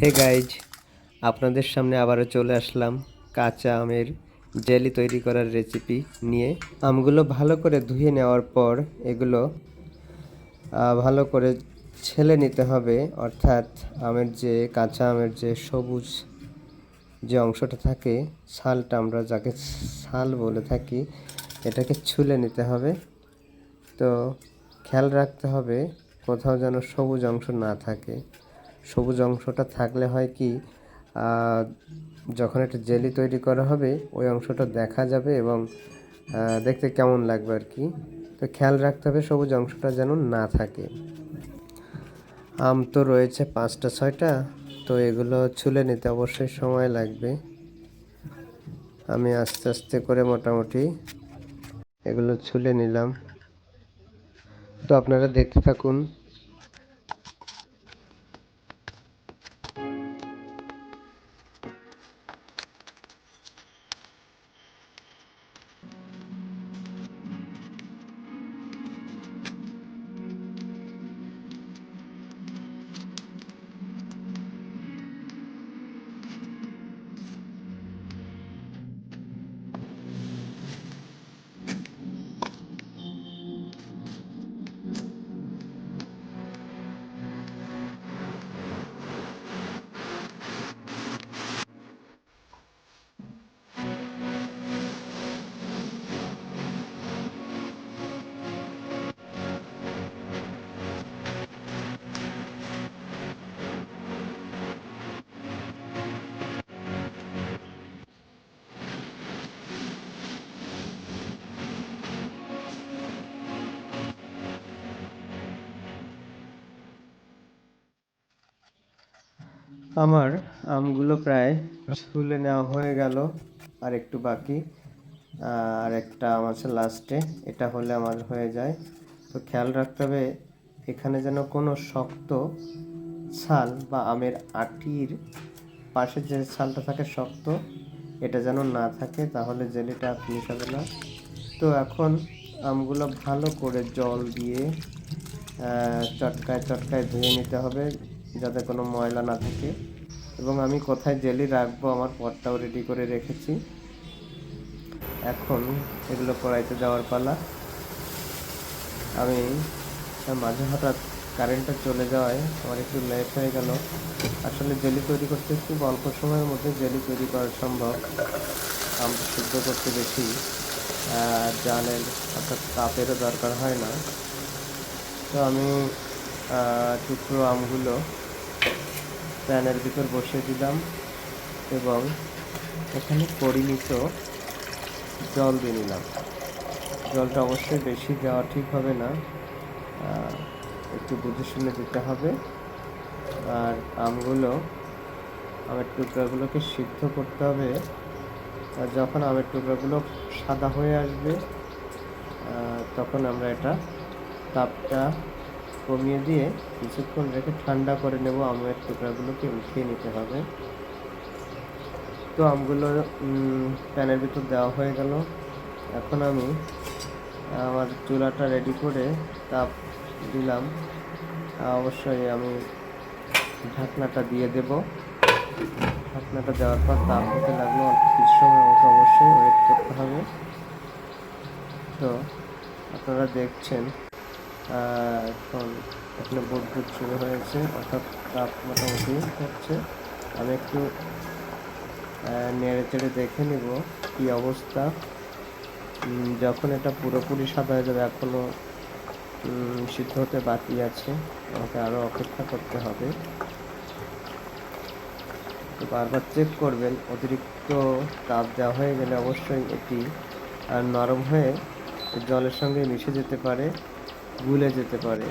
Hey guys আপনাদের সামনে আবারও চলে আসলাম কাঁচা আমের জেলি তৈরি করার রেসিপি নিয়ে। আমগুলো ভালো করে ধুয়ে নেওয়ার পর এগুলো ভালো করে ছেলে নিতে হবে। অর্থাৎ আমের যে, কাঁচা আমের যে সবুজ যে অংশটা থাকে ছালটা আমরা যাকে ছাল বলে থাকি, এটাকে ছুলে নিতে হবে। তো খেয়াল রাখতে হবে কোথাও যেন সবুজ অংশ না থাকে। সবুজ অংশটা থাকলে হয় কি যখন একটা জেলি তৈরি করা হবে, ওই অংশটা দেখা যাবে এবং দেখতে কেমন লাগবে আর কি। তো খেয়াল রাখতে হবে সবুজ অংশটা যেন না থাকে। আম তো রয়েছে পাঁচটা, ছয়টা, তো এগুলো ছুলে নিতে অবশ্যই সময় লাগবে। আমি আস্তে আস্তে করে মোটামুটি এগুলো ছুলে নিলাম। তো আপনারা দেখতে থাকুন। আমার আমগুলো প্রায় তুলে নেওয়া হয়ে গেল, আর একটু বাকি। আর একটা আম আছে লাস্টে, এটা হলে আমার হয়ে যায়। তো খেয়াল রাখতে হবে, এখানে যেন কোনো শক্ত ছাল বা আমের আটির পাশে যে ছালটা থাকে শক্ত, এটা যেন না থাকে, তাহলে জেলিটা মিশাবে না। তো এখন আমগুলো ভালো করে জল দিয়ে চটকায় চটকায় ধুয়ে নিতে হবে। যাতে কোনো ময়লা না থাকে। এবং আমি কোথায় জেলি রাখব আমার পটটাও রেডি করে রেখেছি। এখন এগুলো কড়াইতে যাওয়ার পালা। আমি মাঝে হঠাৎ কারেন্টটা চলে যাওয়ায় আমার একটু লেট হয়ে গেল। আসলে জেলি তৈরি করতে খুব অল্প সময়ের মধ্যে জেলি তৈরি করা সম্ভব। আমটা সিদ্ধ করতে বেশি জালের অর্থাৎ তাপেরও দরকার হয় না। তো আমি টুকরো আমগুলো প্যানের ভিতর বসিয়ে দিলাম এবং এখানে পরিমিত জল দিয়ে নিলাম। জলটা অবশ্যই বেশি দেওয়া ঠিক হবে না। একটু বুঝে শুনে দিতে হবে। আর আমগুলো, আমের টুকরাগুলোকে সিদ্ধ করতে হবে। আর যখন আমের টুকরাগুলো সাদা হয়ে আসবে তখন আমরা এটা তাপটা কমিয়ে দিয়ে কিছুক্ষণ রেখে ঠান্ডা করে নেব আমের টুকরাগুলোকে, উঠিয়ে নিতে হবে। তো আমগুলো প্যানের ভিতর দেওয়া হয়ে গেল। এখন আমি আমার চুলাটা রেডি করে তাপ দিলাম। অবশ্যই আমি ঢাকনাটা দিয়ে দেব। ঢাকনাটা দেওয়ার পর তাপ হতে লাগল কিছু সময় আমাকে অবশ্যই ওয়েট করতে হবে। তো আপনারা দেখছেন। এখন এখানে বুদবুদ শুরু হয়েছে অর্থাৎ তাপ মোটামুটি হচ্ছে। আমি একটু নেড়ে চেড়ে দেখে নিব কি অবস্থা। যখন এটা পুরোপুরি সাদা হয়ে যাবে এখনও উম, সিদ্ধ হতে বাকি আছে আমাকে আরও অপেক্ষা করতে হবে। তো বারবার চেক করবেন অতিরিক্ত তাপ দেওয়া হয়ে গেলে অবশ্যই এটি নরম হয়ে জলের সঙ্গে মিশে যেতে পারে। গুলে যেতে পারে।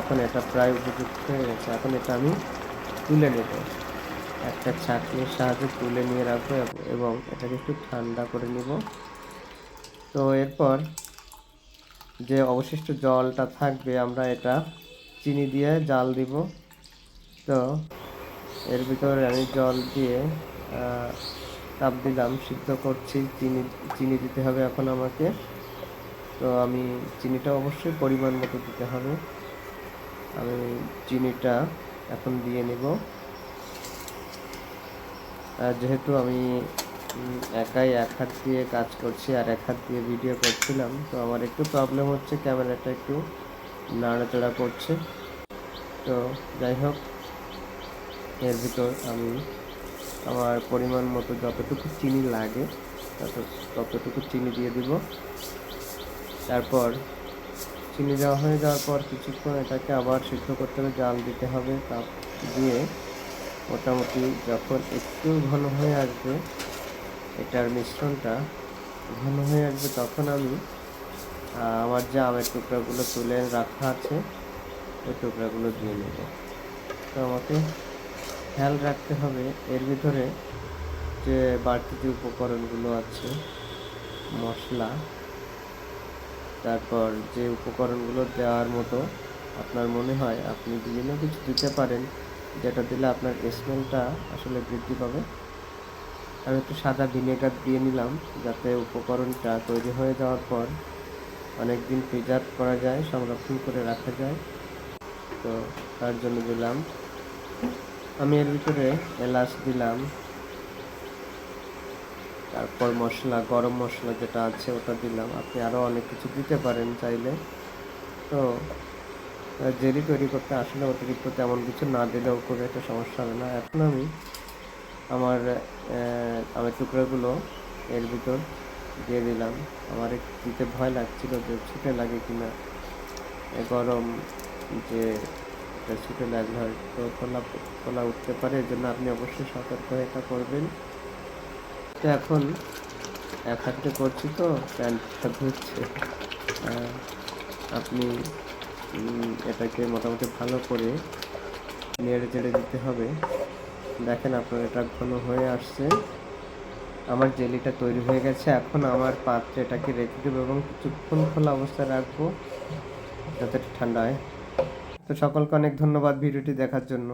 এখন এটা প্রায় উপযুক্ত হয়ে গেছে। এখন এটা আমি তুলে নেব। একটা ছাঁকনির সাহায্যে তুলে নিয়ে রাখব এবং এটাকে একটু ঠান্ডা করে নিব। তো এরপর যে অবশিষ্ট জলটা থাকবে, আমরা এটা চিনি দিয়ে জাল দিব। তো এর ভিতরে আমি জল দিয়ে তাপ দিলাম, সিদ্ধ করছি। চিনি চিনি দিতে হবে এখন আমাকে। তো আমি চিনিটা অবশ্যই পরিমাণ মতো দিতে হবে। আমি চিনিটা এখন দিয়ে নেব। আর যেহেতু আমি একাই এক হাত দিয়ে কাজ করছি আর এক হাত দিয়ে ভিডিও করছিলাম, তো আমার একটু প্রবলেম হচ্ছে, ক্যামেরাটা একটু নাড়াচাড়া করছে। তো যাই হোক, এর ভিতর আমি আমার পরিমাণ মতো যতটুকু চিনি লাগে, তত, ততটুকু চিনি দিয়ে দিব। তারপর চিনি দেওয়া হয়ে যাওয়ার পর কিছুক্ষণ এটাকে আবার সিদ্ধ করতে হবে, জাল দিতে হবে, তাপ দিয়ে মোটামুটি যখন একটু ঘন হয়ে আসবে, এটার মিশ্রণটা ঘন হয়ে আসবে তখন আমি আমার যে আমের টুকরাগুলো তুলে রাখা আছে, ওই টুকরাগুলো দিয়ে নেব। তো আমাকে খেয়াল রাখতে হবে, এর ভিতরে যে বাড়তি যে উপকরণগুলো আছে, মশলা তারপর যে উপকরণগুলো দেওয়ার মতো আপনার মনে হয়, আপনি বিভিন্ন কিছু দিতে পারেন, যেটা দিলে আপনার স্মেলটা আসলে বৃদ্ধি পাবে। আমি একটু সাদা ভিনেগার দিয়ে নিলাম, যাতে উপকরণটা তৈরি হয়ে যাওয়ার পর অনেক দিন প্রিজার্ভ করা যায়, সংরক্ষণ করে রাখা যায়। তো তার জন্য দিলাম। আমি এর ভিতরে এলাচ দিলাম। তারপর মশলা, গরম মশলা যেটা আছে ওটা দিলাম। আপনি আরও অনেক কিছু দিতে পারেন চাইলে। তো, জেলি তৈরি করতে আসলে অতিরিক্ত তেমন কিছু না দিলেও খুব একটা সমস্যা হবে না। এখন আমি আমার আমের টুকরাগুলো এর ভিতর দিয়ে দিলাম। আমার একটু দিতে ভয় লাগছিল যে ছুটে লাগে কিনা। গরম যে ছুটে লাগলে হয়তো খোলা খোলা উঠতে পারে। এর জন্য আপনি অবশ্যই সতর্ক এটা করবেন। তো এখন এক হাতে করছি তো প্যান্টটা ধুচ্ছে। আপনি এটাকে মোটামুটি ভালো করে নেড়ে চেড়ে দিতে হবে। দেখেন আপনার এটা ঘন হয়ে আসছে। আমার জেলিটা তৈরি হয়ে গেছে। এখন আমার পাত্রে এটাকে রেখে দেবো এবং কিছুক্ষণ খোলা অবস্থায় রাখব যাতে ঠান্ডা হয়। তো সকলকে অনেক ধন্যবাদ ভিডিওটি দেখার জন্য।